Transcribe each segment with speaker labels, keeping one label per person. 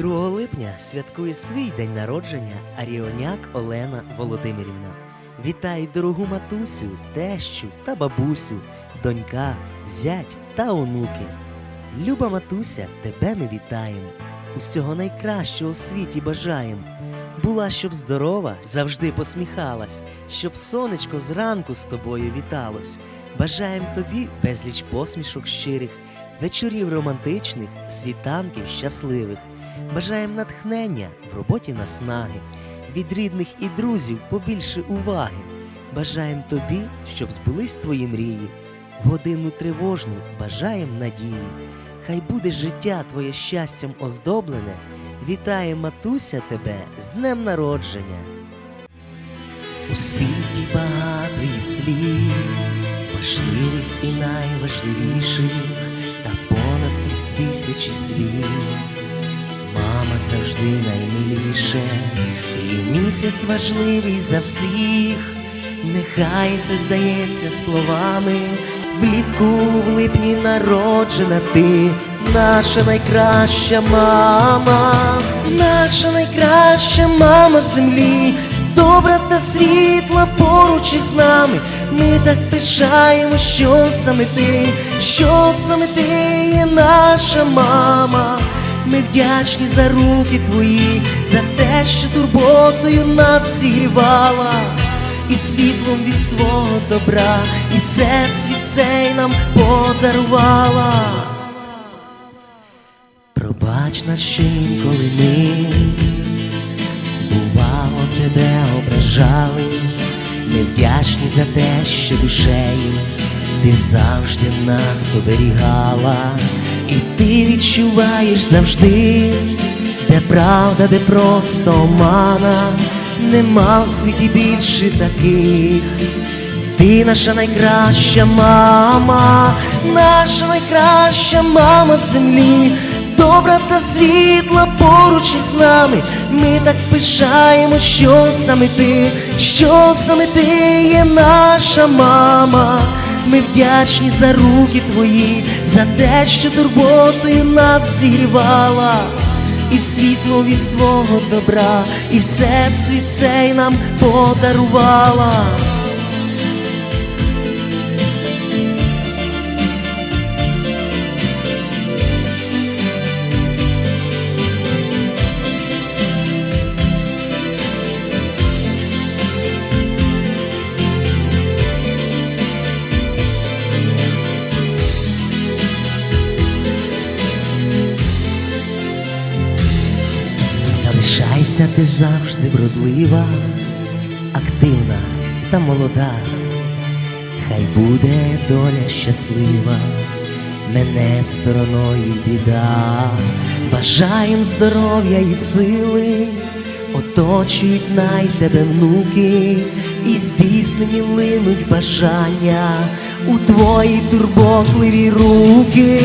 Speaker 1: 2 липня святкує свій день народження Аріоняк Олена Володимирівна. Вітаю дорогу матусю, тещу та бабусю, донька, зять та онуки. Люба матуся, тебе ми вітаємо. Усього найкращого в світі бажаєм. Була, щоб здорова, завжди посміхалась, щоб сонечко зранку з тобою віталось. Бажаєм тобі безліч посмішок щирих, вечорів романтичних, світанків щасливих. Бажаєм натхнення в роботі наснаги, від рідних і друзів побільше уваги. Бажаєм тобі, щоб збулись твої мрії. В годину тривожну бажаєм надії. Хай буде життя твоє щастям оздоблене. Вітає матуся тебе з днем народження. У світі багато є слів, важливих і найважливіших, тисячі слів. Мама завжди наймиліше, і місяць важливий за всіх. Нехай це здається словами, влітку в липні народжена ти, наша найкраща мама, наша найкраща мама землі, добра та світла поруч із нами. Ми так пишаємо, що саме ти, що саме ти є наша мама. Ми вдячні за руки твої, за те, що турботою нас зігрівала, і світлом від свого добра, і всесвіт цей нам подарувала. Пробач нас, що інколи ми тебе ображали, невдячні за те, що душею ти завжди нас оберігала, і ти відчуваєш завжди, де правда, де просто омана, нема в світі більше таких. Ти наша найкраща мама, наша найкраща мама землі, добра та світла поруч із нами. Ми так пишаємо, що саме ти, що саме ти є наша мама. Ми вдячні за руки твої, за те, що турботою нас зігрівала, і світло від свого добра, і все світ цей нам подарувала. Залишайся ти завжди вродлива, активна та молода, хай буде доля щаслива, мене стороною біда, бажаєм здоров'я і сили, оточують най тебе внуки, і здійснені линуть бажання у твої турботливі руки,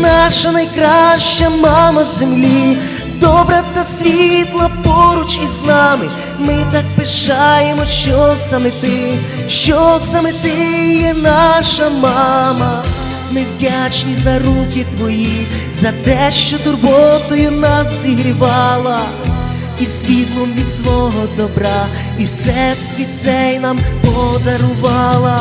Speaker 1: наша найкраща мама землі добра та світла поруч із нами. Ми так пишаємо, що саме ти, що саме ти є наша мама. Ми вдячні за руки твої, за те, що турботою нас зігрівала, і світлом від свого добра, і все світ цей нам подарувала.